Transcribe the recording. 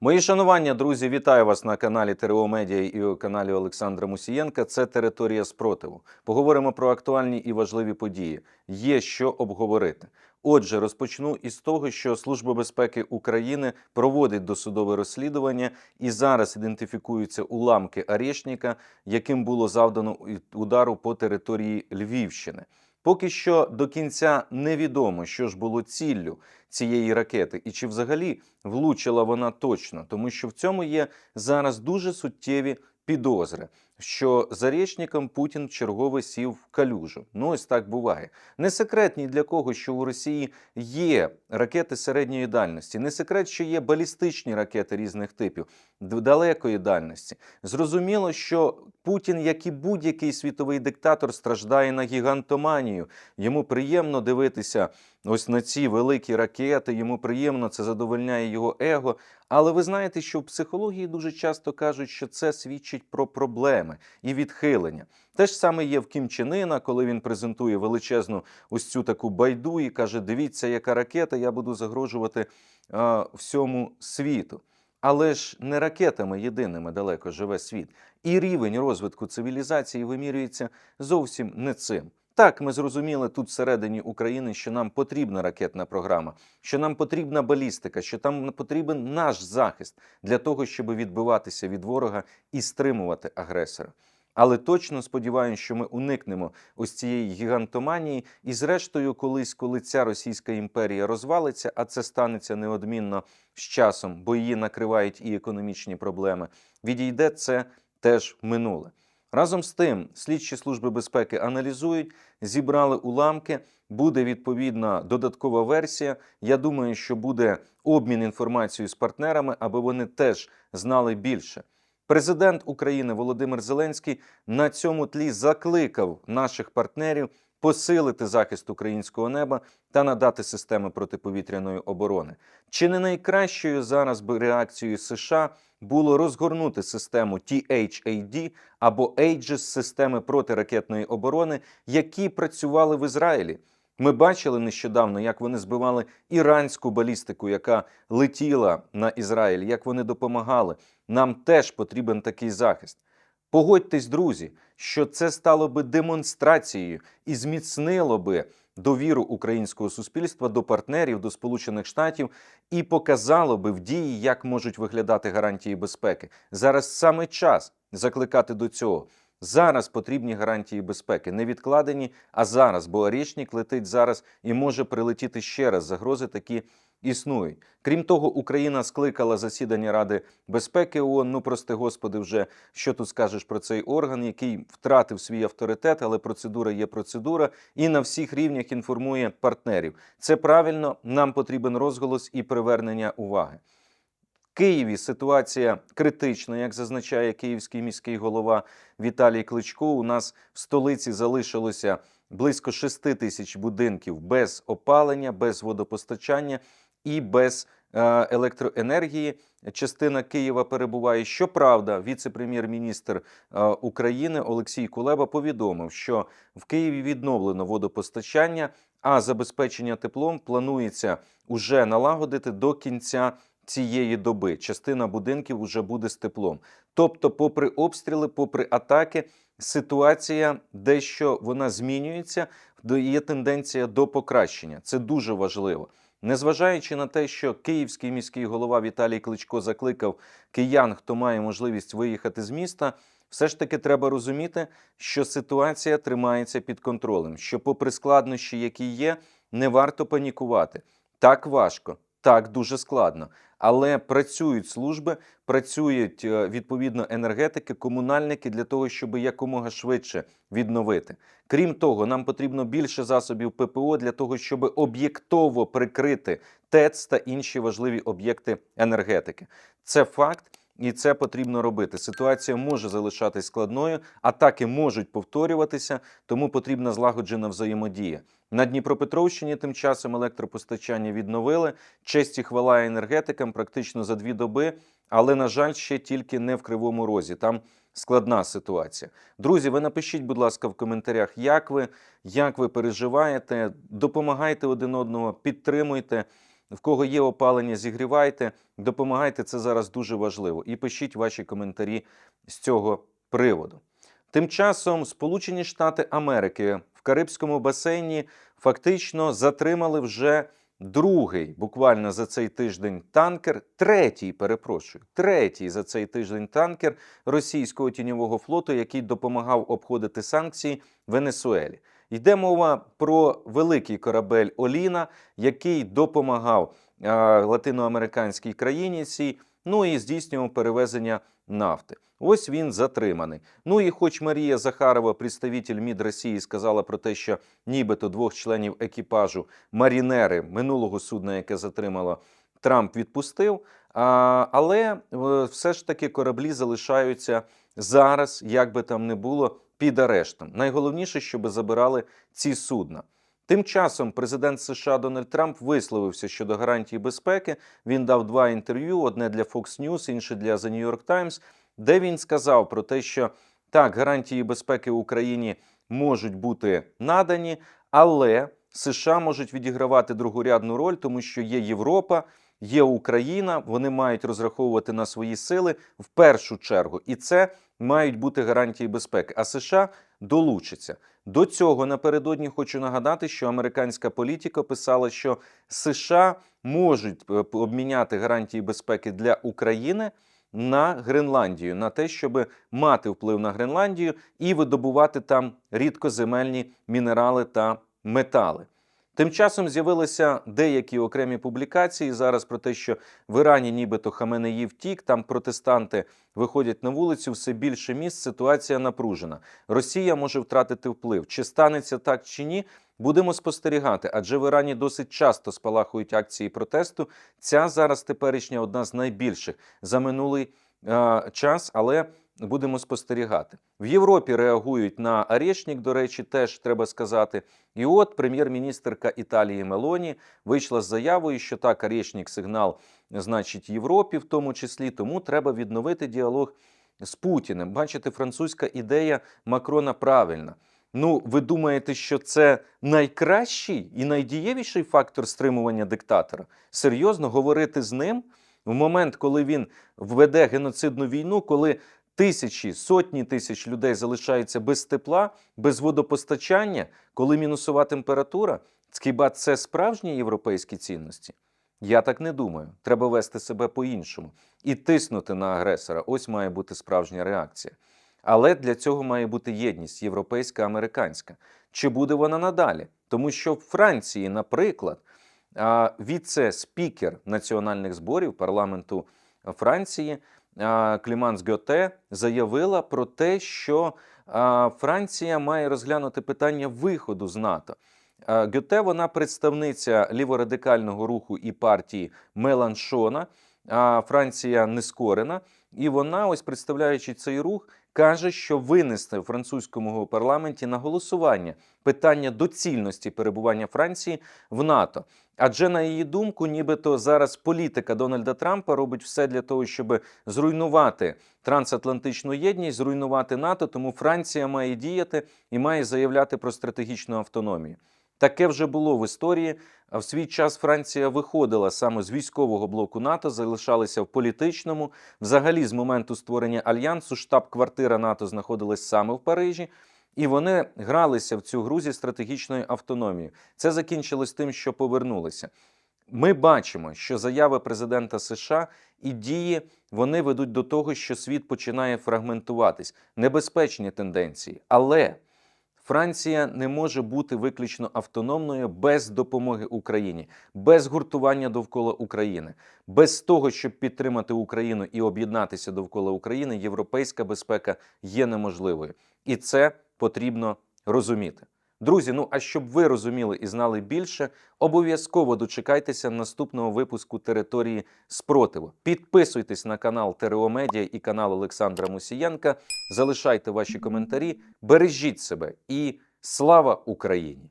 Мої шанування, друзі, вітаю вас на каналі ТРО Медіа і каналі Олександра Мусієнка. Це територія спротиву. Поговоримо про актуальні і важливі події. Є що обговорити. Отже, розпочну із того, що Служба безпеки України проводить досудове розслідування і зараз ідентифікуються уламки Арєшніка, яким було завдано удару по території Львівщини. Поки що до кінця невідомо, що ж було ціллю цієї ракети, і чи взагалі влучила вона точно, тому що в цьому є зараз дуже суттєві підозри. Що за річником Путін чергове сів в калюжу. Ну ось так буває. Не секрет ні для кого, що у Росії є ракети середньої дальності. Не секрет, що є балістичні ракети різних типів далекої дальності. Зрозуміло, що Путін, як і будь-який світовий диктатор, страждає на гігантоманію. Йому приємно дивитися ось на ці великі ракети. Йому приємно це задовольняє його его. Але ви знаєте, що в психології дуже часто кажуть, що це свідчить про проблеми і відхилення. Те ж саме є в Кім Чен Ына, коли він презентує величезну ось цю таку байду і каже: Дивіться, яка ракета, я буду загрожувати а, всьому світу. Але ж не ракетами єдиними далеко живе світ. І рівень розвитку цивілізації вимірюється зовсім не цим. Так, ми зрозуміли тут всередині України, що нам потрібна ракетна програма, що нам потрібна балістика, що там потрібен наш захист для того, щоб відбиватися від ворога і стримувати агресора. Але точно сподіваюся, що ми уникнемо ось цієї гігантоманії, і зрештою, колись, коли ця Російська імперія розвалиться, а це станеться неодмінно з часом, бо її накривають і економічні проблеми, відійде це теж минуле. Разом з тим, слідчі служби безпеки аналізують, зібрали уламки. Буде відповідна додаткова версія. Я думаю, що буде обмін інформацією з партнерами, аби вони теж знали більше. Президент України Володимир Зеленський на цьому тлі закликав наших партнерів посилити захист українського неба та надати системи протиповітряної оборони. Чи не найкращою зараз би реакцією США було розгорнути систему THAD або Aegis системи протиракетної оборони, які працювали в Ізраїлі? Ми бачили нещодавно, як вони збивали іранську балістику, яка летіла на Ізраїль, як вони допомагали. Нам теж потрібен такий захист. Погодьтесь, друзі, що це стало би демонстрацією і зміцнило би довіру українського суспільства до партнерів, до Сполучених Штатів і показало би в дії, як можуть виглядати гарантії безпеки. Зараз саме час закликати до цього. Зараз потрібні гарантії безпеки, не відкладені, а зараз, бо Орєчнік летить зараз і може прилетіти ще раз. Загрози такі існують. Крім того, Україна скликала засідання Ради безпеки ООН. Ну, прости господи, вже що тут скажеш про цей орган, який втратив свій авторитет, але процедура є процедура, і на всіх рівнях інформує партнерів. Це правильно. Нам потрібен розголос і привернення уваги. Києві ситуація критична, як зазначає київський міський голова Віталій Кличко. У нас в столиці залишилося близько 6 тисяч будинків без опалення, без водопостачання і без е, електроенергії. Частина Києва перебуває. Щоправда, віце-прем'єр-міністр е, України Олексій Кулеба повідомив, що в Києві відновлено водопостачання, а забезпечення теплом планується уже налагодити до кінця цієї доби. Частина будинків вже буде з теплом. Тобто, попри обстріли, попри атаки, ситуація дещо вона змінюється, є тенденція до покращення. Це дуже важливо. Незважаючи на те, що київський міський голова Віталій Кличко закликав киян, хто має можливість виїхати з міста, все ж таки треба розуміти, що ситуація тримається під контролем. Що, попри складнощі, які є, не варто панікувати. Так важко, так дуже складно. Але працюють служби, працюють е, відповідно енергетики, комунальники для того, щоб якомога швидше відновити. Крім того, нам потрібно більше засобів ППО для того, щоб об'єктово прикрити ТЕЦ та інші важливі об'єкти енергетики. Це факт. І це потрібно робити. Ситуація може залишатись складною, атаки можуть повторюватися, тому потрібна злагоджена взаємодія. На Дніпропетровщині тим часом електропостачання відновили. Честь і хвала енергетикам практично за дві доби, але, на жаль, ще тільки не в Кривому Розі. Там складна ситуація. Друзі, ви напишіть, будь ласка, в коментарях, як ви, як ви переживаєте. Допомагайте один одного, підтримуйте. В кого є опалення, зігрівайте, допомагайте. Це зараз дуже важливо. І пишіть ваші коментарі з цього приводу. Тим часом Сполучені Штати Америки Карибському басейні фактично затримали вже другий, буквально за цей тиждень танкер, третій, перепрошую, третій за цей тиждень танкер російського тіньового флоту, який допомагав обходити санкції Венесуелі. Йде мова про великий корабель Оліна, який допомагав латиноамериканській країні цій, ну і здійснював перевезення нафти. Ось він затриманий. Ну і хоч Марія Захарова, представитель МІД Росії, сказала про те, що нібито двох членів екіпажу марінери минулого судна, яке затримало, Трамп відпустив. А, але е, все ж таки кораблі залишаються зараз, як би там не було, під арештом. Найголовніше, щоб забирали ці судна. Тим часом президент США Дональд Трамп висловився щодо гарантії безпеки. Він дав два інтерв'ю: одне для Fox News, інше для The New York Times, де він сказав про те, що так, гарантії безпеки Україні можуть бути надані, але США можуть відігравати другорядну роль, тому що є Європа, є Україна. Вони мають розраховувати на свої сили в першу чергу, і це мають бути гарантії безпеки. А США долучаться. До цього напередодні хочу нагадати, що американська політика писала, що США можуть е, обміняти гарантії безпеки для України на Гренландію, на те, щоб мати вплив на Гренландію і видобувати там рідкоземельні мінерали та метали. Тим часом з'явилися деякі окремі публікації зараз про те, що в Ірані нібито Хаменеї втік, там протестанти виходять на вулицю, все більше місць, ситуація напружена. Росія може втратити вплив. Чи станеться так чи ні? Будемо спостерігати, адже в Ірані досить часто спалахують акції протесту. Ця зараз теперішня одна з найбільших за минулий е, час, але будемо спостерігати. В Європі реагують на Арешнік, до речі, теж треба сказати. І от прем'єр-міністерка Італії Мелоні вийшла з заявою, що так, Арешнік сигнал значить Європі, в тому числі, тому треба відновити діалог з Путіним. Бачите, французька ідея Макрона правильна. Ну, ви думаєте, що це найкращий і найдієвіший фактор стримування диктатора? Серйозно говорити з ним в момент, коли він введе геноцидну війну, коли тисячі, сотні тисяч людей залишаються без тепла, без водопостачання, коли мінусова температура? Хіба це справжні європейські цінності? Я так не думаю. Треба вести себе по-іншому і тиснути на агресора. Ось має бути справжня реакція. Але для цього має бути єдність європейська, американська. Чи буде вона надалі? Тому що в Франції, наприклад, віце-спікер національних зборів парламенту Франції Кліманс Гьоте заявила про те, що Франція має розглянути питання виходу з НАТО. Гьоте вона представниця ліворадикального руху і партії Меланшона. А Франція нескорена, і вона, ось представляючи цей рух, каже, що винесе в французькому парламенті на голосування питання доцільності перебування Франції в НАТО. Адже на її думку, нібито зараз політика Дональда Трампа робить все для того, щоб зруйнувати трансатлантичну єдність, зруйнувати НАТО. Тому Франція має діяти і має заявляти про стратегічну автономію. Таке вже було в історії. А в свій час Франція виходила саме з військового блоку НАТО, залишалася в політичному. Взагалі, з моменту створення альянсу, штаб-квартира НАТО знаходилась саме в Парижі, і вони гралися в цю гру зі стратегічною автономією. Це закінчилось тим, що повернулися. Ми бачимо, що заяви президента США і дії вони ведуть до того, що світ починає фрагментуватись. Небезпечні тенденції, але. Франція не може бути виключно автономною без допомоги Україні, без гуртування довкола України, без того, щоб підтримати Україну і об'єднатися довкола України. Європейська безпека є неможливою, і це потрібно розуміти. Друзі, ну а щоб ви розуміли і знали більше, обов'язково дочекайтеся наступного випуску території спротиву. Підписуйтесь на канал ТРО Медіа і канал Олександра Мусієнка. Залишайте ваші коментарі, бережіть себе і слава Україні!